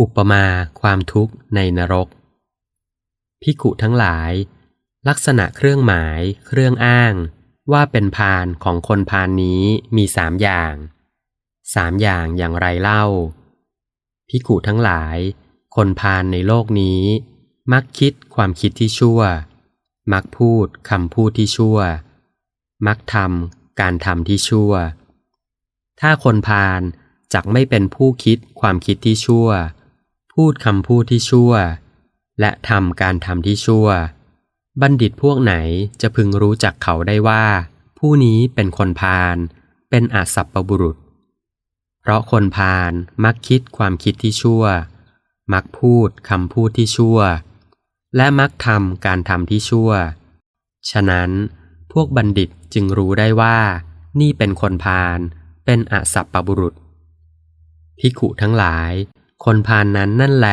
อุปมาความทุกข์ในนรก พิกุทั้งหลาย ลักษณะเครื่องหมาย เครื่องอ้าง ว่าเป็นพานของคนพานนี้มีสามอย่างสามอย่างอย่างไรเล่า พิกุทั้งหลาย คนพานในโลกนี้ มักคิดความคิดที่ชั่ว มักพูดคำพูดที่ชั่ว มักทำการทำที่ชั่ว ถ้าคนพาลจักไม่เป็นผู้คิดความคิดที่ชั่ว พูดคำพูดที่ชั่ว และทำการทำที่ชั่ว บัณฑิตพวกไหนจะพึงรู้จักเขาได้ว่า ผู้นี้เป็นคนพาลเป็นอาสัพปบุรุษ เพราะคนพาลมักคิดความคิดที่ชั่ว มักพูดคำพูดที่ชั่ว และมักทำการทำที่ชั่ว ฉะนั้นพวกบัณฑิตจึงรู้ได้ว่า นี่เป็นคนพาลเป็นอาสัพปบุรุษพิขุทั้งหลาย คนพานนั้นนั่นแล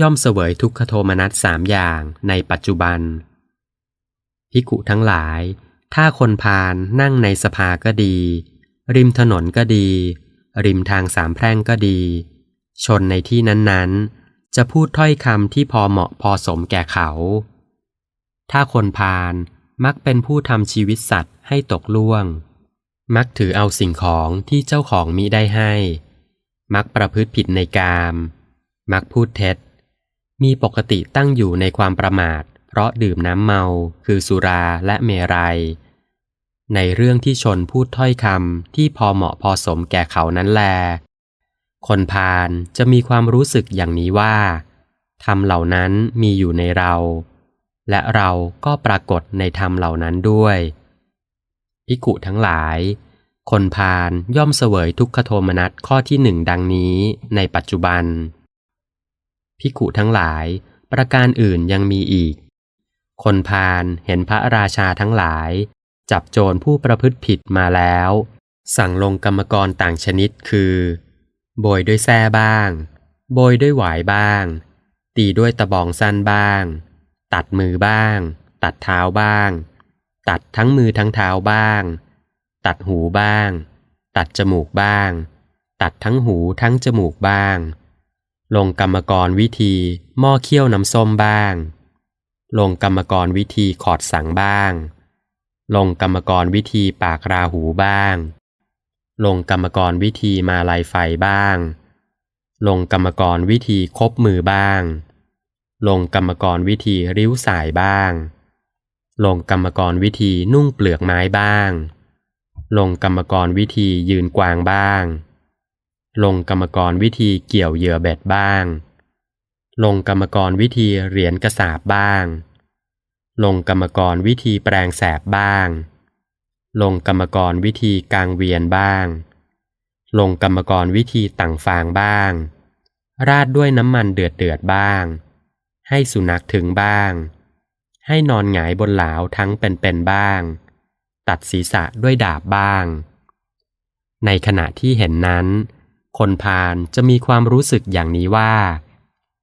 ย่อมเสวยทุกขโทมนัสสามอย่างในปัจจุบัน พิขุทั้งหลาย ถ้าคนพาลนั่งในสภาก็ดี ริมถนนก็ดี ริมทางสามแพร่งก็ดี ชนในที่นั้นๆ จะพูดถ้อยคำที่พอเหมาะพอสมแก่เขา ถ้าคนพาลมักเป็นผู้ทำชีวิตสัตว์ให้ตกล่วง มักถือเอาสิ่งของที่เจ้าของมิได้ให้ มักประพฤติผิดในกาม มักพูดเท็จ มีปกติตั้งอยู่ในความประมาท เพราะดื่มน้ำเมาคือสุราและเมรัย ในเรื่องที่ชนพูดถ้อยคำที่พอเหมาะพอสมแก่เขานั้นแล คนพาลจะมีความรู้สึกอย่างนี้ว่าทำเหล่านั้นมีอยู่ในเรา และเราก็ปรากฏในธรรมเหล่านั้นด้วยพิกุทั้งหลาย คนพาลย่อมเสวยทุกขโทมนัสข้อที่หนึ่งดังนี้ในปัจจุบัน พิกุทั้งหลาย ประการอื่นยังมีอีก คนพาลเห็นพระราชาทั้งหลาย จับโจรผู้ประพฤติผิดมาแล้ว สั่งลงกรรมกรต่างชนิดคือ โบยด้วยแส้บ้าง โบยด้วยหวายบ้าง ตีด้วยตะบองสั้นบ้าง ตัดมือบ้าง ตัดเท้าบ้าง ตัดทั้งมือทั้งเท้าบ้าง ตัดหูบ้าง ตัดจมูกบ้าง ตัดทั้งหูทั้งจมูกบ้าง ลงกรรมกรวิธีหม้อเคี่ยวน้ำส้มบ้าง ลงกรรมกรวิธีขอดสังบ้าง ลงกรรมกรวิธีปากราหูบ้าง ลงกรรมกรวิธีมาลายไฟบ้าง ลงกรรมกรวิธีคบมือบ้าง ลงกรรมกรวิธีริ้วสายบ้าง ลงกรรมกรวิธีนุ่งเปลือกไม้บ้าง ลงกรรมกรวิธียืนกวางบ้าง ลงกรรมกรวิธีเกี่ยวเหยื่อเบ็ดบ้าง ลงกรรมกรวิธีเหรียญกระสาบบ้าง ลงกรรมกรวิธีแปลงแสบบ้าง ลงกรรมกรวิธีกลางเวียนบ้าง ลงกรรมกรวิธีต่างฟางบ้าง ราดด้วยน้ำมันเดือดเดือดบ้าง ให้สุนัขถึงบ้าง ให้นอนหงายบนหลาวทั้งเป็นๆบ้าง ตัดศีรษะด้วยดาบบ้าง ในขณะที่เห็นนั้น คนพาลจะมีความรู้สึกอย่างนี้ว่า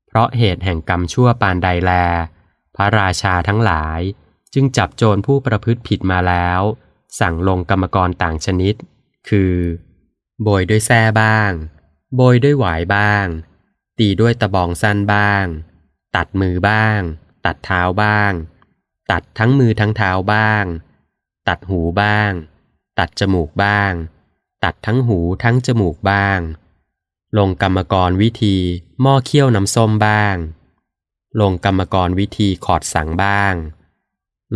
เพราะเหตุแห่งกรรมชั่วปานใดแล พระราชาทั้งหลายจึงจับโจรผู้ประพฤติผิดมาแล้ว สั่งลงกรรมกรต่างชนิด คือ โบยด้วยแส้บ้าง โบยด้วยหวายบ้าง ตีด้วยตะบองสั้นบ้าง ตัดมือบ้าง ตัดเท้าบ้าง ตัดทั้งมือทั้งเท้าบ้าง ตัดหูบ้าง ตัดจมูกบ้าง ตัดทั้งหูทั้งจมูกบ้าง ลงกรรมกรวิธีหม้อเคี่ยวน้ำส้มบ้าง ลงกรรมกรวิธีขอดสังบ้าง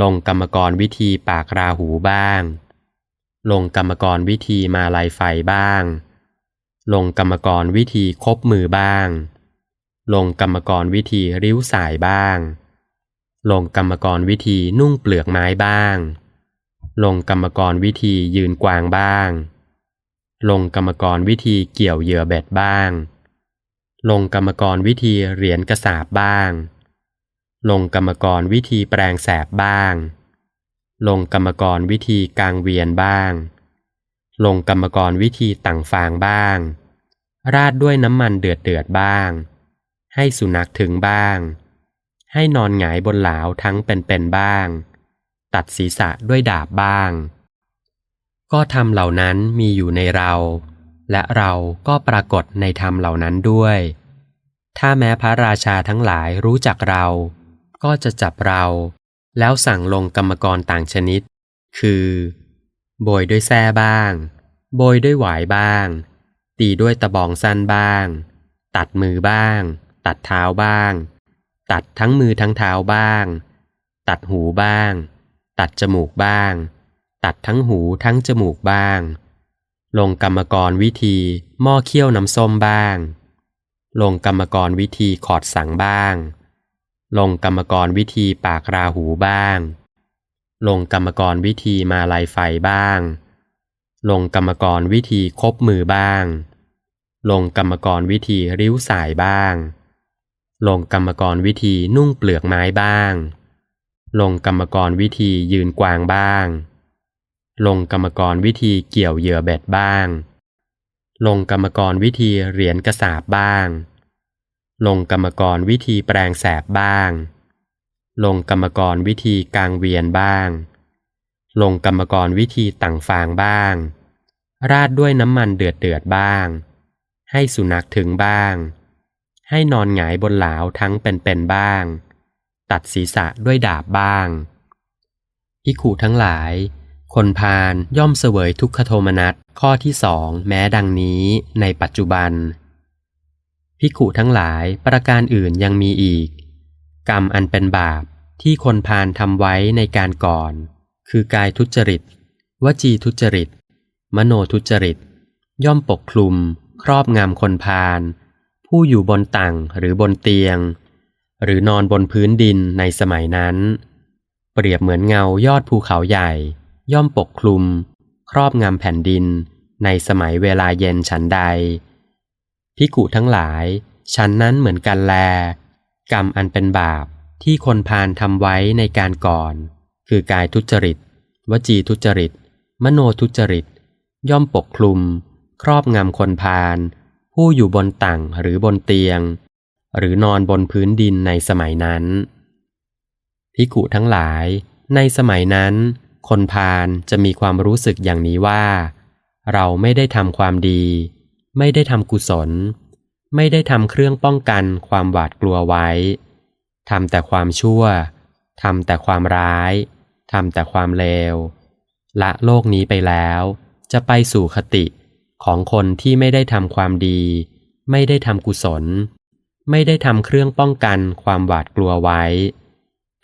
ลงกรรมกรวิธีปากราหูบ้าง ลงกรรมกรวิธีมาลายไฟบ้าง ลงกรรมกรวิธีคบมือบ้าง ลงกรรมกรวิธีริ้วสายบ้างลงกรรมกรวิธีนุ่งเปลือกไม้บ้าง ลงกรรมกรวิธียืนกวางบ้าง ลงกรรมกรวิธีเกี่ยวเหยื่อเบ็ดบ้าง ลงกรรมกรวิธีเหรียญกระสาบบ้าง ลงกรรมกรวิธีแปลงแสบบ้าง ลงกรรมกรวิธีกลางเวียนบ้าง ลงกรรมกรวิธีต่างฟางบ้าง ราดด้วยน้ำมันเดือดเดือดบ้าง ให้สุนัขถึงบ้าง ให้นอนหงายบนหลาวทั้งเป็นๆบ้าง ตัดศีรษะด้วยดาบบ้าง ก็ทำเหล่านั้นมีอยู่ในเรา และเราก็ปรากฏในธรรมเหล่านั้นด้วย ถ้าแม้พระราชาทั้งหลายรู้จักเรา ก็จะจับเรา แล้วสั่งลงกรรมกรต่างชนิด คือ โบยด้วยแส้บ้าง โบยด้วยหวายบ้าง ตีด้วยตะบองสั้นบ้าง ตัดมือบ้าง ตัดเท้าบ้าง ตัดทั้งมือทั้งเท้าบ้าง ตัดหูบ้าง ตัดจมูกบ้าง ตัดทั้งหูทั้งจมูกบ้าง ลงกรรมกรวิธีหม้อเคี่ยวน้ำส้มบ้าง ลงกรรมกรวิธีขอดสังบ้าง ลงกรรมกรวิธีปากราหูบ้าง ลงกรรมกรวิธีมาลายไฟบ้าง ลงกรรมกรวิธีคบมือบ้าง ลงกรรมกรวิธีริ้วสายบ้าง ลงกรรมกรวิธีนุ่งเปลือกไม้บ้าง ลงกรรมกรวิธียืนกวางบ้าง ลงกรรมกรวิธีเกี่ยวเหยื่อเบ็ดบ้าง ลงกรรมกรวิธีเหรียญกระสาบบ้าง ลงกรรมกรวิธีแปลงแสบบ้าง ลงกรรมกรวิธีกลางเวียนบ้าง ลงกรรมกรวิธีต่างฟางบ้าง ราดด้วยน้ำมันเดือดเดือดบ้าง ให้สุนัขถึงบ้าง ให้นอนหงายบนหลาวทั้งเป็นๆบ้าง ตัดศีรษะด้วยดาบบ้างพิขูทั้งหลาย คนพาลย่อมเสวยทุกขโทมนัสข้อที่สองแม้ดังนี้ในปัจจุบันพิขุทั้งหลายประการอื่นยังมีอีก กรรมอันเป็นบาปที่คนพาลทำไว้ในการก่อน คือกายทุจริต วจีทุจริต มโนทุจริต ย่อมปกคลุม ครอบงำคนพาลผู้อยู่บนตังหรือบนเตียง หรือนอนบนพื้นดินในสมัยนั้น เปรียบเหมือนเงายอดภูเขาใหญ่ ย่อมปกคลุม ครอบงำแผ่นดิน ในสมัยเวลาเย็นฉันใดพิกุทั้งหลายฉันนั้นเหมือนกันแล กรรมอันเป็นบาปที่คนพาลทำไว้ในการก่อน คือกายทุจริต วจีทุจริต มโนทุจริต ย่อมปกคลุม ครอบงำคนพาลผู้อยู่บนตังหรือบนเตียง หรือนอนบนพื้นดินในสมัยนั้นพิกุทั้งหลาย ในสมัยนั้น คนพาลจะมีความรู้สึกอย่างนี้ว่า เราไม่ได้ทำความดี ไม่ได้ทำกุศล ไม่ได้ทำเครื่องป้องกันความหวาดกลัวไว้ทำแต่ความชั่วทำแต่ความร้ายทำแต่ความเลว ละโลกนี้ไปแล้ว จะไปสู่คติของคนที่ไม่ได้ทำความดี ไม่ได้ทำกุศล ไม่ได้ทำเครื่องป้องกันความหวาดกลัวไว้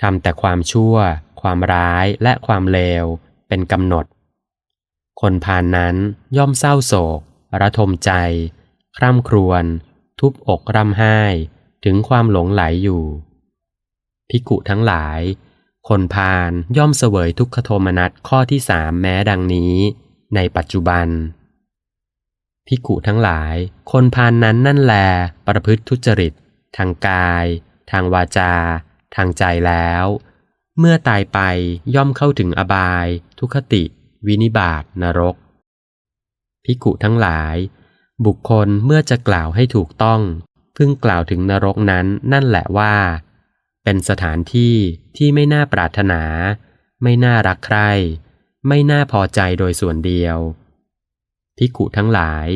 ทำแต่ความชั่ว ความร้ายและความเลว เป็นกำหนด คนพานนั้นย่อมเศร้าโศก ระทมใจ คร่ำครวญ ทุบอกร่ำไห้ ถึงความหลงไหลอยู่ พิกุทั้งหลาย คนพานย่อมเสวยทุกขโทมนัสข้อที่สามแม้ดังนี้ ในปัจจุบัน พิกุทั้งหลาย คนพานนั้นนั่นแล ประพฤติทุจริต ทางกาย ทางวาจา ทางใจแล้ว เมื่อตายไปย่อมเข้าถึงอบาย ทุคติ วินิบาตนรก พิกุทั้งหลาย บุคคลเมื่อจะกล่าวให้ถูกต้องพึ่งกล่าวถึงนรกนั้นนั่นแหละว่า เป็นสถานที่ที่ไม่น่าปรารถนา ไม่น่ารักใคร ไม่น่าพอใจโดยส่วนเดียว พิกุทั้งหลาย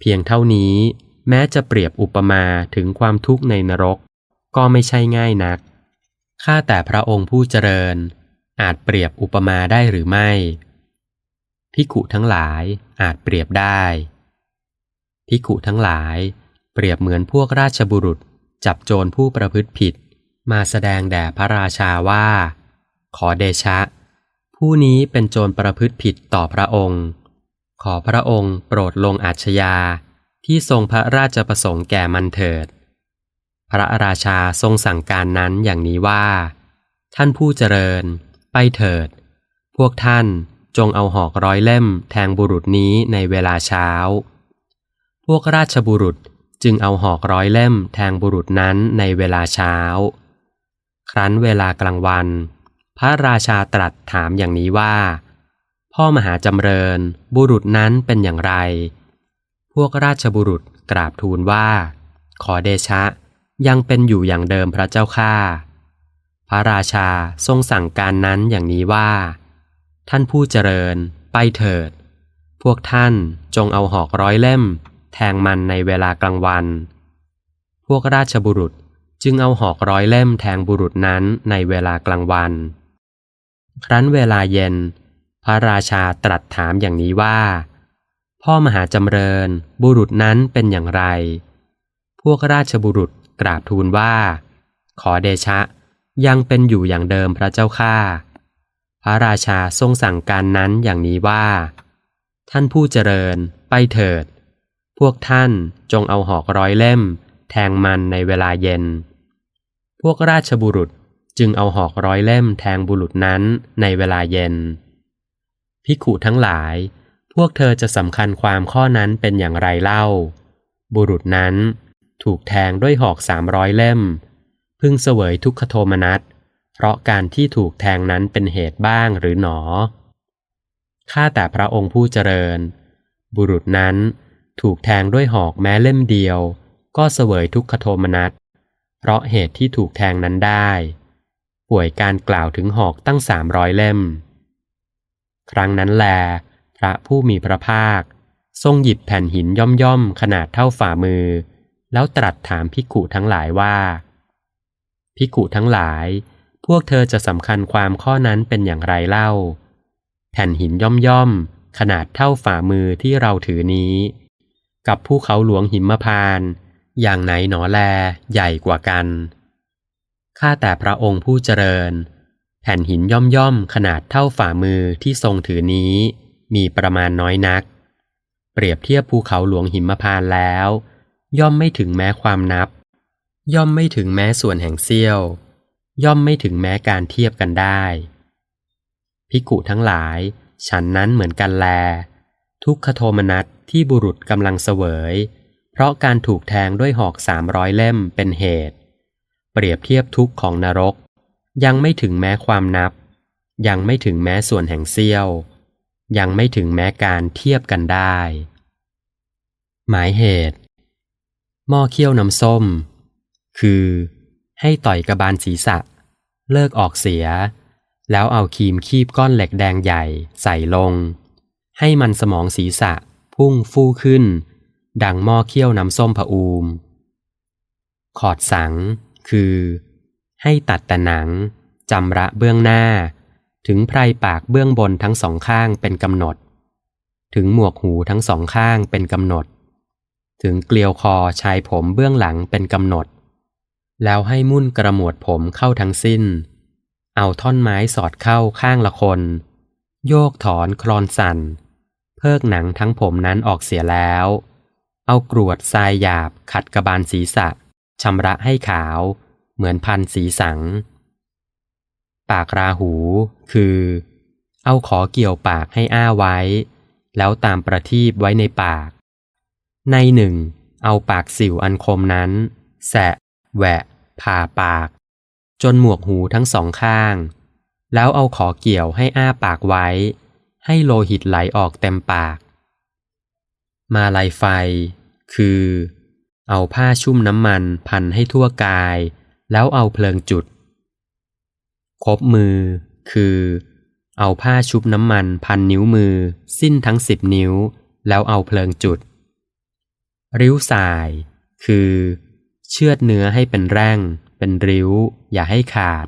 เพียงเท่านี้แม้จะเปรียบอุปมาถึงความทุกข์ในนรก ก็ไม่ใช่ง่ายนัก ข้าแต่พระองค์ผู้เจริญ อาจเปรียบอุปมาได้หรือไม่พิกุทั้งหลายอาจเปรียบได้พิกุทั้งหลาย เปรียบเหมือนพวกราชบุรุษ จับโจรผู้ประพฤติผิด มาแสดงแด่พระราชาว่า ขอเดชะ ผู้นี้เป็นโจรประพฤติผิดต่อพระองค์ ขอพระองค์โปรดลงอาชญาที่ทรงพระราชประสงค์แก่มันเถิด พระราชาทรงสั่งการนั้นอย่างนี้ว่า ท่านผู้เจริญ ไปเถิด พวกท่านจงเอาหอกร้อยเล่มแทงบุรุษนี้ในเวลาเช้า พวกราชบุรุษจึงเอาหอกร้อยเล่มแทงบุรุษนั้นในเวลาเช้า ครั้นเวลากลางวัน พระราชาตรัสถามอย่างนี้ว่า พ่อมหาจำเริญ บุรุษนั้นเป็นอย่างไร พวกราชบุรุษกราบทูลว่า ขอเดชะ ยังเป็นอยู่อย่างเดิมพระเจ้าข้าพระราชาทรงสั่งการนั้นอย่างนี้ว่า ท่านผู้เจริญ ไปเถิด พวกท่านจงเอาหอกร้อยเล่ม แทงมันในเวลากลางวัน พวกราชบุรุษจึงเอาหอกร้อยเล่มแทงบุรุษนั้นในเวลากลางวัน ครั้นเวลาเย็น ระราชาตรัสถามอย่างนี้ว่า พ่อมหาจำเริญ บุรุษนั้นเป็นอย่างไร พวกราชบุรุษกราบทูลว่า ขอเดชะ ยังเป็นอยู่อย่างเดิมพระเจ้าข้าพระราชาทรงสั่งการนั้นอย่างนี้ว่า ท่านผู้เจริญไปเถิด พวกท่านจงเอาหอกร้อยเล่ม แทงมันในเวลาเย็น พวกราชบุรุษจึงเอาหอกร้อยเล่มแทงบุรุษนั้นในเวลาเย็น พิขุทั้งหลาย พวกเธอจะสำคัญความข้อนั้นเป็นอย่างไรเล่า บุรุษนั้น ถูกแทงด้วยหอกสามร้อยเล่ม พึ่งเสวยทุกขโทมนัส เพราะการที่ถูกแทงนั้นเป็นเหตุบ้างหรือหนอ ข้าแต่พระองค์ผู้เจริญ บุรุษนั้นถูกแทงด้วยหอกแม้เล่มเดียว ก็เสวยทุกขโทมนัส เพราะเหตุที่ถูกแทงนั้นได้ ป่วยการกล่าวถึงหอกตั้งสามร้อยเล่ม ครั้งนั้นแล พระผู้มีพระภาค ทรงหยิบแผ่นหินย่อมๆขนาดเท่าฝ่ามือ แล้วตรัสถามพิกุทั้งหลายว่า พิกุทั้งหลาย พวกเธอจะสำคัญความข้อนั้นเป็นอย่างไรเล่า แผ่นหินย่อมๆขนาดเท่าฝ่ามือที่เราถือนี้ กับภูเขาหลวงหิมพานอย่างไหนหนอแลใหญ่กว่ากันข้าแต่พระองค์ผู้เจริญ แผ่นหินย่อมๆขนาดเท่าฝ่ามือที่ทรงถือนี้ มีประมาณน้อยนัก เปรียบเทียบภูเขาหลวงหิมพานแล้ว ย่อมไม่ถึงแม้ความนับ ย่อมไม่ถึงแม้ส่วนแห่งเสี้ยว ย่อมไม่ถึงแม้การเทียบกันได้พิกุทั้งหลาย ฉันนั้นเหมือนกันแล ทุกขโทมนัสที่บุรุษกำลังเสวย เพราะการถูกแทงด้วยหอกสามร้อยเล่มเป็นเหตุ เปรียบเทียบทุกข์ของนรก ยังไม่ถึงแม้ความนับ ยังไม่ถึงแม้ส่วนแห่งเสี้ยว ยังไม่ถึงแม้การเทียบกันได้ หมายเหตุ หม้อเคี่ยวน้ำส้ม คือ ให้ต่อยกระบาลศีรษะ เลิกออกเสีย แล้วเอาครีมคีบก้อนเหล็กแดงใหญ่ใส่ลง ให้มันสมองศีรษะพุ่งฟู่ขึ้น ดังหม้อเคี่ยวน้ำส้มผอูม ขอดสัง คือ ให้ตัดแต่หนังจำระเบื้องหน้า ถึงไพรปากเบื้องบนทั้งสองข้างเป็นกำหนด ถึงหมวกหูทั้งสองข้างเป็นกำหนด ถึงเกลียวคอชายผมเบื้องหลังเป็นกำหนด แล้วให้มุ่นกระหมวดผมเข้าทั้งสิ้น เอาท่อนไม้สอดเข้าข้างละคน โยกถอนคลอนสั่น เพิกหนังทั้งผมนั้นออกเสียแล้ว เอากรวดทรายหยาบขัดกระบาลศีรษะชำระให้ขาว เหมือนพันสีสัง ปากราหูคือ เอาขอเกี่ยวปากให้อ้าไว้ แล้วตามประทีปไว้ในปาก ในหนึ่ง เอาปากสิวอันคมนั้น แสะ แหวะ ผ่าปาก จนหมวกหูทั้งสองข้าง แล้วเอาขอเกี่ยวให้อ้าปากไว้ ให้โลหิตไหลออกเต็มปาก มาลายไฟ คือ เอาผ้าชุ่มน้ำมันพันให้ทั่วกาย แล้วเอาเพลิงจุด คบมือ คือ เอาผ้าชุบน้ำมันพันนิ้วมือ สิ้นทั้งสิบนิ้ว แล้วเอาเพลิงจุด ริ้วสาย คือ เชือดเนื้อให้เป็นแร่ง เป็นริ้ว อย่าให้ขาด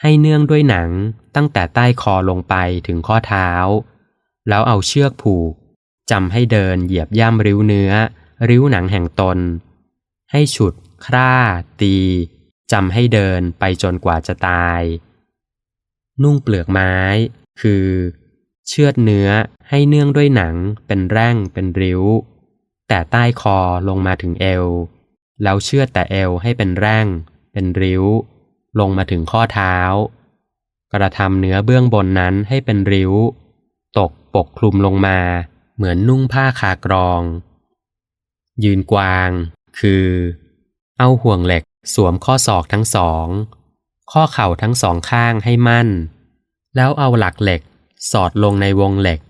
ให้เนื่องด้วยหนังตั้งแต่ใต้คอลงไปถึงข้อเท้า แล้วเอาเชือกผูกจำให้เดินเหยียบย่ำริ้วเนื้อ ริ้วหนังแห่งตน ให้ฉุด คร่า ตี จำให้เดินไปจนกว่าจะตาย นุ่งเปลือกไม้ คือ เชือดเนื้อให้เนื่องด้วยหนังเป็นแร่งเป็นริ้ว แต่ใต้คอลงมาถึงเอว แล้วเชือดแต่เอวให้เป็นแร่ง เป็นริ้ว ลงมาถึงข้อเท้า กระทำเนื้อเบื้องบนนั้นให้เป็นริ้ว ตกปกคลุมลงมา เหมือนนุ่งผ้าคากรอง ยืนกวาง คือ เอาห่วงเหล็ก สวมข้อศอกทั้งสอง ข้อเข่าทั้งสองข้างให้มั่น แล้วเอาหลักเหล็กสอดลงในวงเหล็ก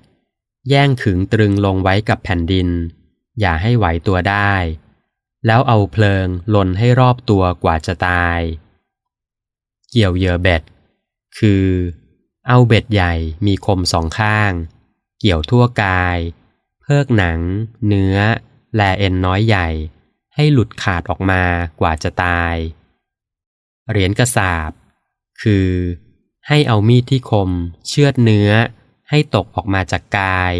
แย่งขึงตรึงลงไว้กับแผ่นดิน อย่าให้ไหวตัวได้ แล้วเอาเพลิงลนให้รอบตัวกว่าจะตาย เกี่ยวเหยื่อเบ็ด คือ เอาเบ็ดใหญ่มีคมสองข้าง เกี่ยวทั่วกาย เพิกหนัง เนื้อ แลเอ็นน้อยใหญ่ ให้หลุดขาดออกมากว่าจะตาย เหรียญกระสาบ คือ ให้เอามีดที่คม เชือดเนื้อ ให้ตกออกมาจากกาย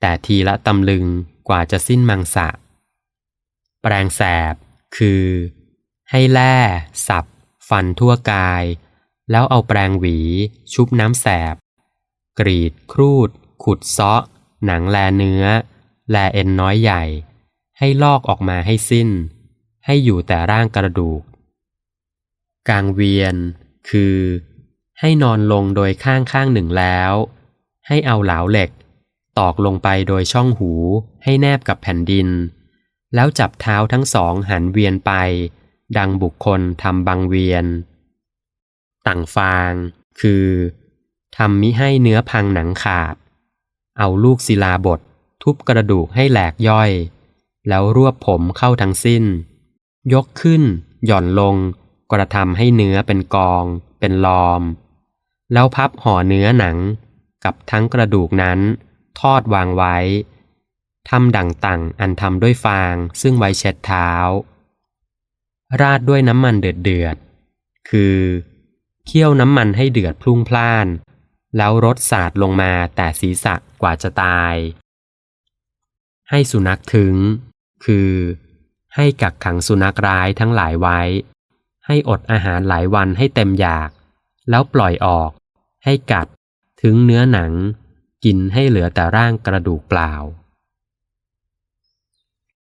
แต่ทีละตำลึงกว่าจะสิ้นมังสะ แปรงแสบ คือ ให้แล่ สับ ฟันทั่วกาย แล้วเอาแปรงหวี ชุบน้ำแสบ กรีด ครูด ขุดเซาะ หนังแลเนื้อ แลเอ็นน้อยใหญ่ ให้ลอกออกมาให้สิ้น ให้อยู่แต่ร่างกระดูกกางเวียน คือ ให้นอนลงโดยข้างข้างหนึ่งแล้ว ให้เอาเหลาเหล็ก ตอกลงไปโดยช่องหู ให้แนบกับแผ่นดิน แล้วจับเท้าทั้งสองหันเวียนไป ดังบุคคลทำบังเวียน ต่างฟาง คือทำมิให้เนื้อพังหนังขาด เอาลูกศิลาบท ทุบกระดูกให้แหลกย่อย แล้วรวบผมเข้าทั้งสิ้น ยกขึ้น หย่อนลง กระทำให้เนื้อเป็นกอง เป็นลอม แล้วพับห่อเนื้อหนัง กับทั้งกระดูกนั้น ทอดวางไว้ทำดั่งต่างอันทำด้วยฟางซึ่งไว้เช็ดเท้า ราดด้วยน้ำมันเดือดเดือด คือเคี่ยวน้ำมันให้เดือดพลุ่งพล่าน แล้วรดสาดลงมาแต่ศีรษะกว่าจะตาย ให้สุนัขถึง คือให้กักขังสุนัขร้ายทั้งหลายไว้ ให้อดอาหารหลายวันให้เต็มอยาก แล้วปล่อยออก ให้กัด ถึงเนื้อหนัง กินให้เหลือแต่ร่างกระดูกเปล่า